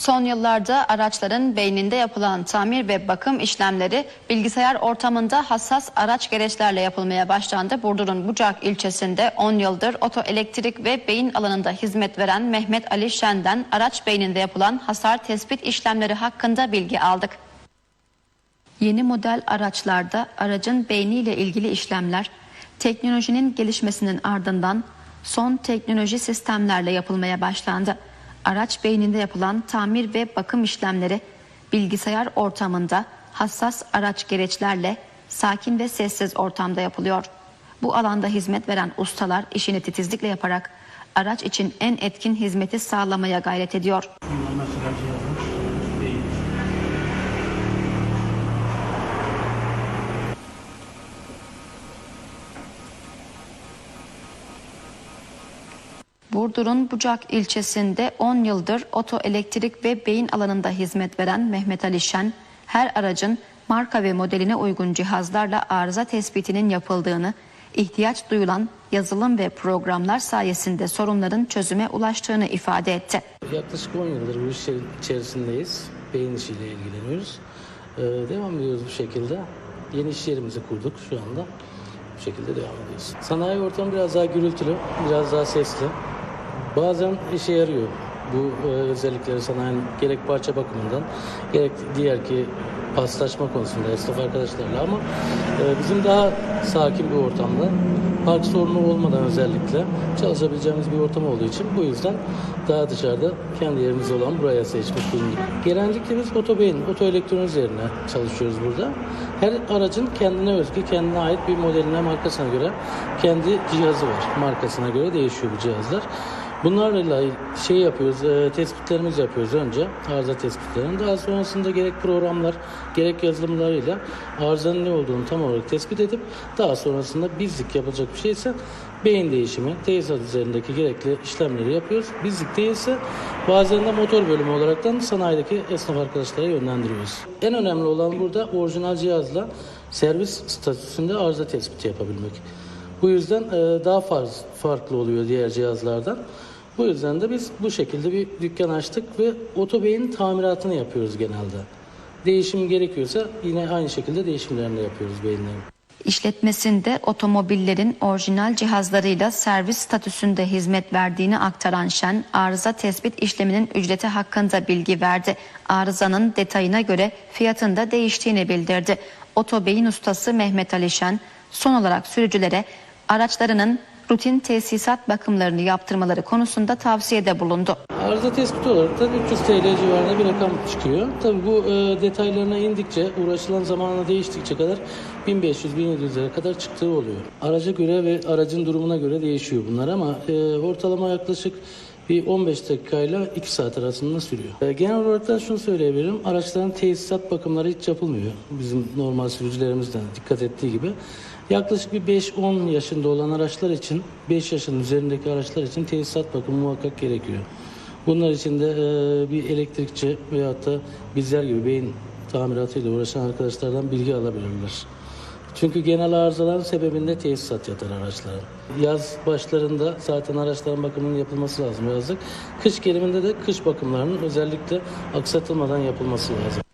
Son yıllarda araçların beyninde yapılan tamir ve bakım işlemleri bilgisayar ortamında hassas araç gereçlerle yapılmaya başlandı. Burdur'un Bucak ilçesinde 10 yıldır otoelektrik ve beyin alanında hizmet veren Mehmet Ali Şen'den araç beyninde yapılan hasar tespit işlemleri hakkında bilgi aldık. Yeni model araçlarda aracın beyniyle ilgili işlemler teknolojinin gelişmesinin ardından son teknoloji sistemlerle yapılmaya başlandı. Araç beyninde yapılan tamir ve bakım işlemleri bilgisayar ortamında hassas araç gereçlerle sakin ve sessiz ortamda yapılıyor. Bu alanda hizmet veren ustalar işini titizlikle yaparak araç için en etkin hizmeti sağlamaya gayret ediyor. Burdur'un Bucak ilçesinde 10 yıldır otoelektrik ve beyin alanında hizmet veren Mehmet Ali Şen, her aracın marka ve modeline uygun cihazlarla arıza tespitinin yapıldığını, ihtiyaç duyulan yazılım ve programlar sayesinde sorunların çözüme ulaştığını ifade etti. Yaklaşık 10 yıldır bu iş içerisindeyiz. Beyin işiyle ilgileniyoruz. Ee, devam ediyoruz bu şekilde. Yeni iş yerimizi kurduk şu anda. Bu şekilde devam ediyoruz. Sanayi ortamı biraz daha gürültülü, biraz daha sesli. Bazen işe yarıyor bu e, özellikleri sanayinin gerek parça bakımından gerek diğer ki paslaşma konusunda esnaf arkadaşlarla ama e, bizim daha sakin bir ortamda park sorunu olmadan özellikle çalışabileceğimiz bir ortam olduğu için bu yüzden daha dışarıda kendi yerimiz olan buraya seçmiş bulunduk. Genellikle biz otobeyin, otoelektron üzerine çalışıyoruz burada. Her aracın kendine özgü, kendine ait bir modeline, markasına göre kendi cihazı var. Markasına göre değişiyor bu cihazlar. Bunlarla şey yapıyoruz, e, tespitlerimizi yapıyoruz önce, arıza tespitlerini. Daha sonrasında gerek programlar, gerek yazılımlarıyla arızanın ne olduğunu tam olarak tespit edip daha sonrasında bizlik yapılacak bir şeyse beyin değişimi, tesisat üzerindeki gerekli işlemleri yapıyoruz. Bizlik değilse bazen de motor bölümü olaraktan sanayideki esnaf arkadaşlara yönlendiriyoruz. En önemli olan burada orijinal cihazla servis statüsünde arıza tespiti yapabilmek. Bu yüzden e, daha farklı oluyor diğer cihazlardan. Bu yüzden de biz bu şekilde bir dükkan açtık ve otobeyin tamiratını yapıyoruz genelde. Değişim gerekiyorsa yine aynı şekilde değişimlerini de yapıyoruz beyinlerin. İşletmesinde otomobillerin orijinal cihazlarıyla servis statüsünde hizmet verdiğini aktaran Şen, arıza tespit işleminin ücreti hakkında bilgi verdi. Arızanın detayına göre fiyatında değiştiğini bildirdi. Otobeyin ustası Mehmet Ali Şen, son olarak sürücülere araçlarının rutin tesisat bakımlarını yaptırmaları konusunda tavsiyede bulundu. Arıza tespiti olarak da 300 TL civarında bir rakam çıkıyor. Tabii bu e, detaylarına indikçe, uğraşılan zamanla değiştikçe kadar 1500-1700'lere kadar çıktığı oluyor. Araca göre ve aracın durumuna göre değişiyor bunlar ama e, ortalama yaklaşık bir 15 dakikayla 2 saat arasında sürüyor. E, genel olarak da şunu söyleyebilirim. Araçların tesisat bakımları hiç yapılmıyor. Bizim normal sürücülerimizden dikkat ettiği gibi. Yaklaşık bir 5-10 yaşında olan araçlar için, 5 yaşın üzerindeki araçlar için tesisat bakımı muhakkak gerekiyor. Bunlar için de e, bir elektrikçi veyahut da bizler gibi beyin tamiratıyla uğraşan arkadaşlardan bilgi alabilirler. Çünkü genel arızaların sebebinde tesisat yatar araçların. Yaz başlarında zaten araçların bakımının yapılması lazım yazlık. Kış geliminde de kış bakımlarının özellikle aksatılmadan yapılması lazım.